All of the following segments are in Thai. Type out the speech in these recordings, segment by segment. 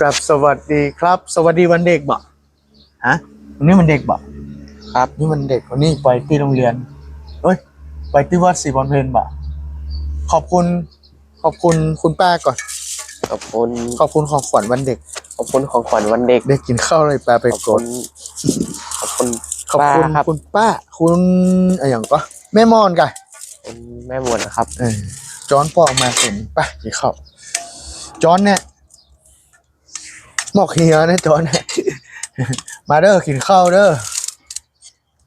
ครับสวัสดีครับ สวัสดีวันเด็กบ่ฮะวันนี้มันเด็กบ่ครับนี่มันเด็กวันนี้ไปที่โรงเรียนเอ้ยไปที่วัดศรีบอลเพนบ่ขอบคุณขอบคุณคุณป้าก่อน ขอบคุณ ขอบคุณของขวัญวันเด็ก ขอบคุณของขวัญวันเด็ก เด็กกินข้าวอะไรปลาไปขอบกคุดณขอบคุณขอบคุณป้าครับคุณป้า คุณอะไรอย่างก็แม่มอนกันคุณแม่มวลนะครับ เออจอนปอกมาเห็นไปกินข้าวจอนเนี่ย หมอกเฮียนะจอนเนี่ยมาเด้อกินข้าวเด้อ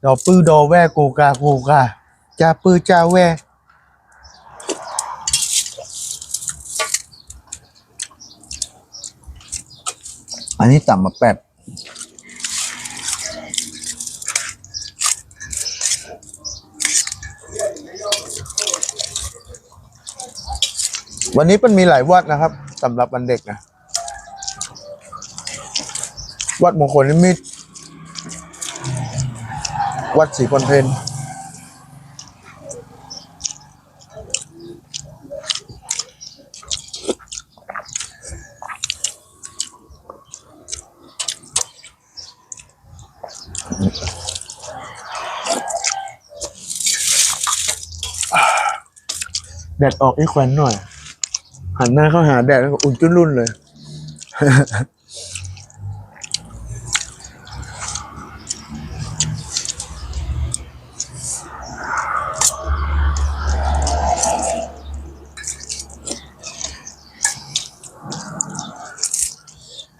ดอปื้อดอแวกูกากูกาจ้าปื้อจ้าแวอันนี้ต่ำมาแปดวันนี้มันมีหลายวัดนะครับสำหรับวันเด็กนะ วัดมงคลนิมิต วัดศรีพลเพนแดดออกอีกแควนหน่อย หันหน้าเข้าหาแดดแล้วอุ่นจุนรุ่นเลย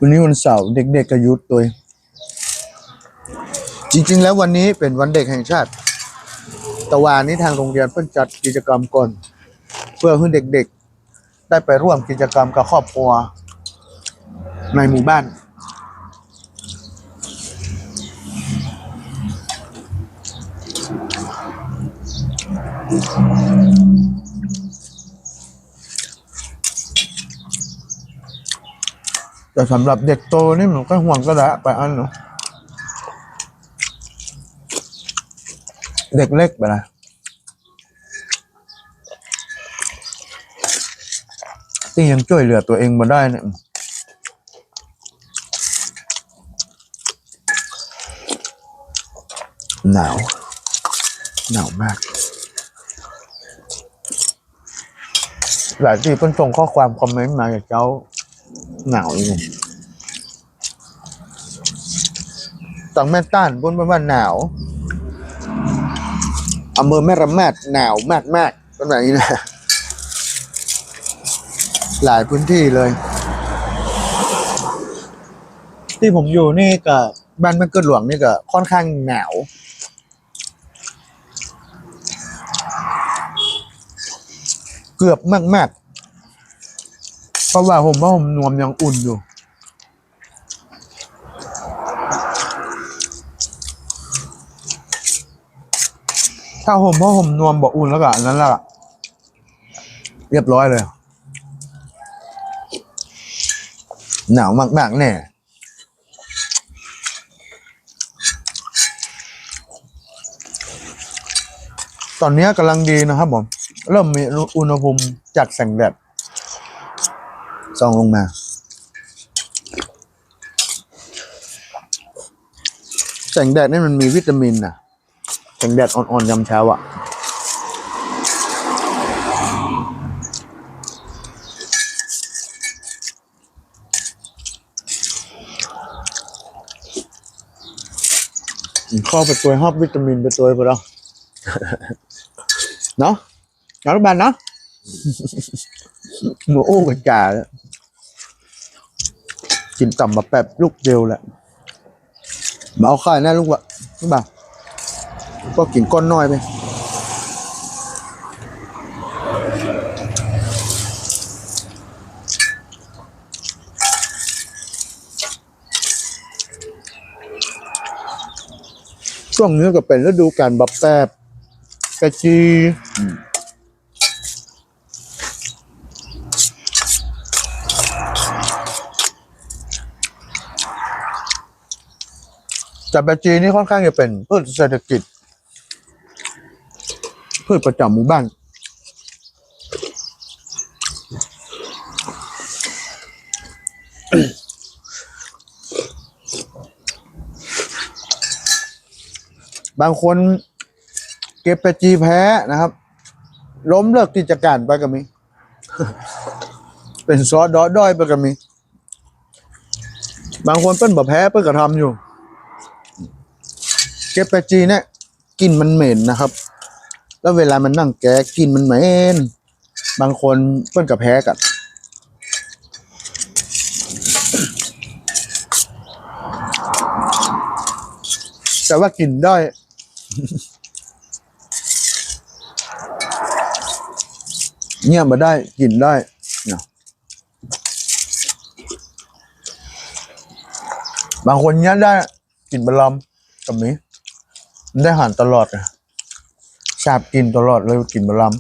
วันนี้วันเสาร์เด็กๆก็ยุดตัวจริง ๆ แล้ววันนี้เป็นวันเด็กแห่งชาติต่วานนี้ทางโรงเรียนเพิ่นจัดกิจกรรมก่อน เพื่อให้เด็กๆ ได้ไปร่วมกิจกรรมกับครอบครัว ในหมู่บ้าน แต่สำหรับเด็กโตนี่มันก็ห่วงก็ได้ไปอันเนาะเด็กเล็กไปละที่ยังช่วยเหลือตัวเองมาได้เนี่ยหนาว หนาวมาก หลายที่เพิ่นส่งข้อความคอมเมนต์มาจากเจ้า หนาวอีกเนี่ยตังแม่ต้านบนบ้านหนาวอำเภอแม่ระมดหนาวมากมากเป็นแบบนี้นะ หลายพื้นที่เลย ที่ผมอยู่นี่กับบ้านแม่เกิดหลวงนี่ก็ค่อนข้างหนาวเกือบมากๆ เพราะว่าผมว่าผมนวมยังอุ่นอยู่ถ้าผมเพราะผมนวมบอกอุ่นแล้วก็อันนั้นแหละเรียบร้อยเลย หนาวมากๆแน่ตอนนี้กำลังดีนะครับผม เริ่มมีอุณหภูมิจากแสงแดด ซองลงมา แสงแดดนี่มันมีวิตามินนะแสงแดดอ่อนๆยามเช้าอะข้อไปตัวหอบวิตามินไปตัวไปแล้วเนาะเนาบ้านเนาะหมูอู้กับจ่าแล้ว กินต่ำมาแป๊บลูกเดียวแหละมาเอาข้าวแน่ลูกวะลูกบ่าก็กินก้อนน้อยไปช่วงนี้ก็เป็นฤดูการบับแป๊บกระจี แต่ใบจีนี่ค่อนข้างจะเป็นพืชเศรษฐกิจ พืชประจำหมู่บ้าน บางคนเก็บไปจีแพ้นะครับ ล้มเลิกกิจการไปก็มี เป็นซอสดอด้อยไปก็มี บางคนเป็นแบบแพ้เปิ้นกระทำอยู่ ก็บไปจีเนี่ยกลินมันเหม็นนะครับ แล้วเวลามันนั่งแกะกลินมันเหม็นบางคนเปิ้นก็แพ้กันแต่ว่ากินได้เงียบมาได้กินได้เนะบางคนเนี้ยได้กินบะลอมกับนี้ ได้หารตลอดอะชาบกินตลอดเลยกินบะลอม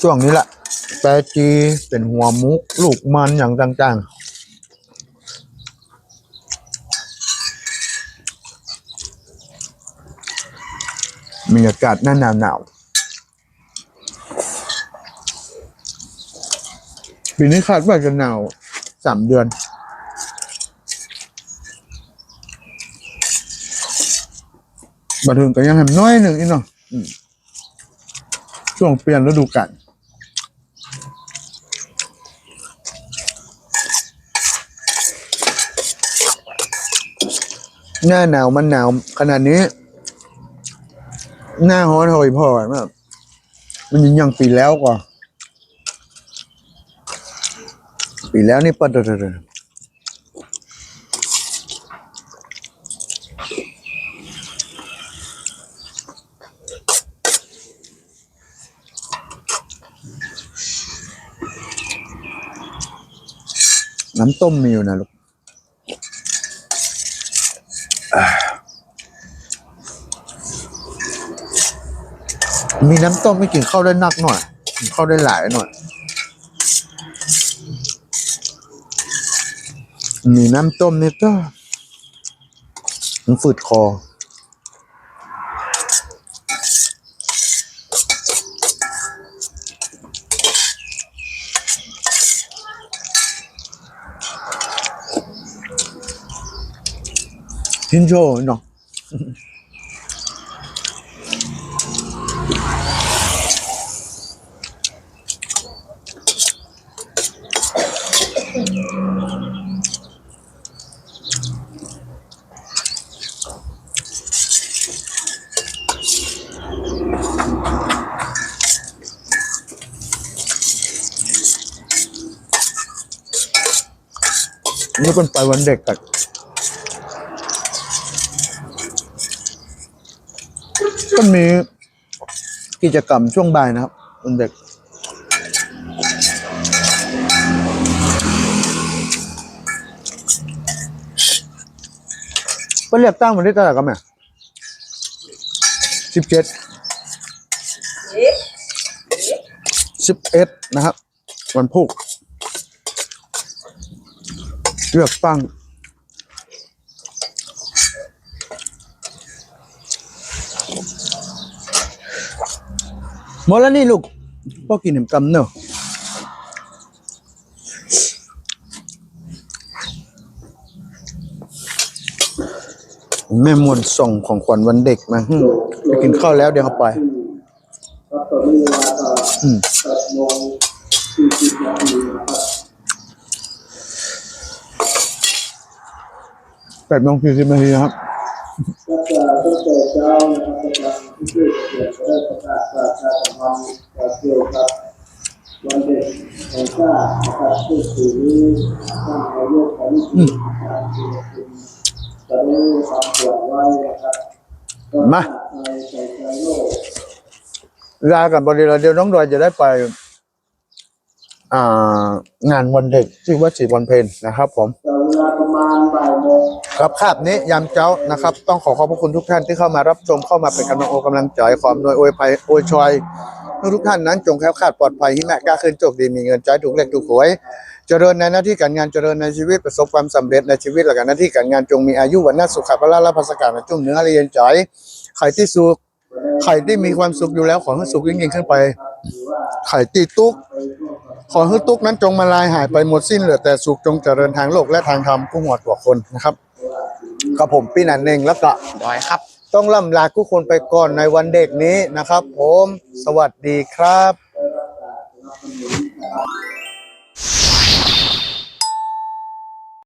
ช่วงนี้แหละแปจีเป็นหัวมุก ลูกมันอย่างต่างๆมีอากาศหน้าหนาวหนาวปีนี้คาดว่าจะหนาว สามเดือนบันทึงก็ยังแหมน้อยหนึ่งอีกเนาะอืมช่วงเปลี่ยนฤดูกาลหน้าหนาวมันหนาวขนาดนี้ หน้าฮ้อนหอยพอแบบมันยังยังปีแล้วกว่า ปีแล้วนี่ปัดเดอน้ำต้มมีอยู่นะลูกมีน้ำต้มไม่กินเข้าได้นักหน่อยกินข้าได้หลายหน่อย มีน้ำต้มนี่ก็มันฝืดคอ ชิ้นโชว์เนาะ นี่เป็นไปวันเด็กกันก็มีกิจกรรมช่วงบ่ายนะครับวันเด็กก็เรียกตั้งวันที่เท่าไหร่กันแม่สิบเจ็ดสิบเอ็ดนะครับ วันพุธ เลือกตั้ง หมดแล้วนี่ลูกพ่อกินเห็มกำเนอะแม่มวนส่งของขวัญวันเด็กมาหึไปกินข้าวแล้วเดี๋ยวเขาไปอืม แปดโมงสี่สิบนาทีนะครับแปดโมงสี่สิบนาทีนะครับก็จะตั้งแต่เช้านะครับกำลังที่ช่วยเกี่ยวกับประกาศประชาสัมพันธ์เกี่ยวกับวันเด็กแห่งชาตินะครับที่ถือท่านนายกของนะครับที่เป็นจะได้ทำส่วนไว้นะครับก็มาในใจใจโลกลากันบริเราเดี๋ยวน้องดอยจะได้ไปอ่า งานวันเด็กที่วัดศรีวันเพ็ญนะครับ ผมแต่เวลาประมาณบ่ายโมงครับคาบนี้ยามเจ้านะครับ ต้องขอขอบพระคุณทุกท่านที่เข้ามารับชมเข้ามาเป็นกำลังโอกำลังใจขออำนวยอยภัยโอยชอยทุกท่านนั้นจงแค้วคาดปลอดภัยหิมะกล้าขึ้นโจกดีมีเงินใจถูกเลขถูกหวย เจริญในหน้าที่การงานเจริญในชีวิตประสบความสำเร็จในชีวิตและการหน้าที่การงานจงมีอายุวันนาสุขภาพละภาสการจุ่มเนื้อเรียนใจใครที่สุขใครที่มีความสุขอยู่แล้วขอให้สุขยิ่งยิ่งขึ้นไปหรือว่าใครที่ทุกข์ไปร่วมกับ ขอให้ทุกข์นั้นจงมาลายหายไปหมดสิ้นเหลือแต่สุขจงเจริญทางโลกและทางธรรมกู้หัวตัวคนนะครับกับผมปีนันเองแล้วก็ดอยครับ ต้องล่ำลาทุกคนไปก่อนในวันเด็กนี้นะครับ ผม สวัสดีครับได้รับการสนับสนุนนะครับ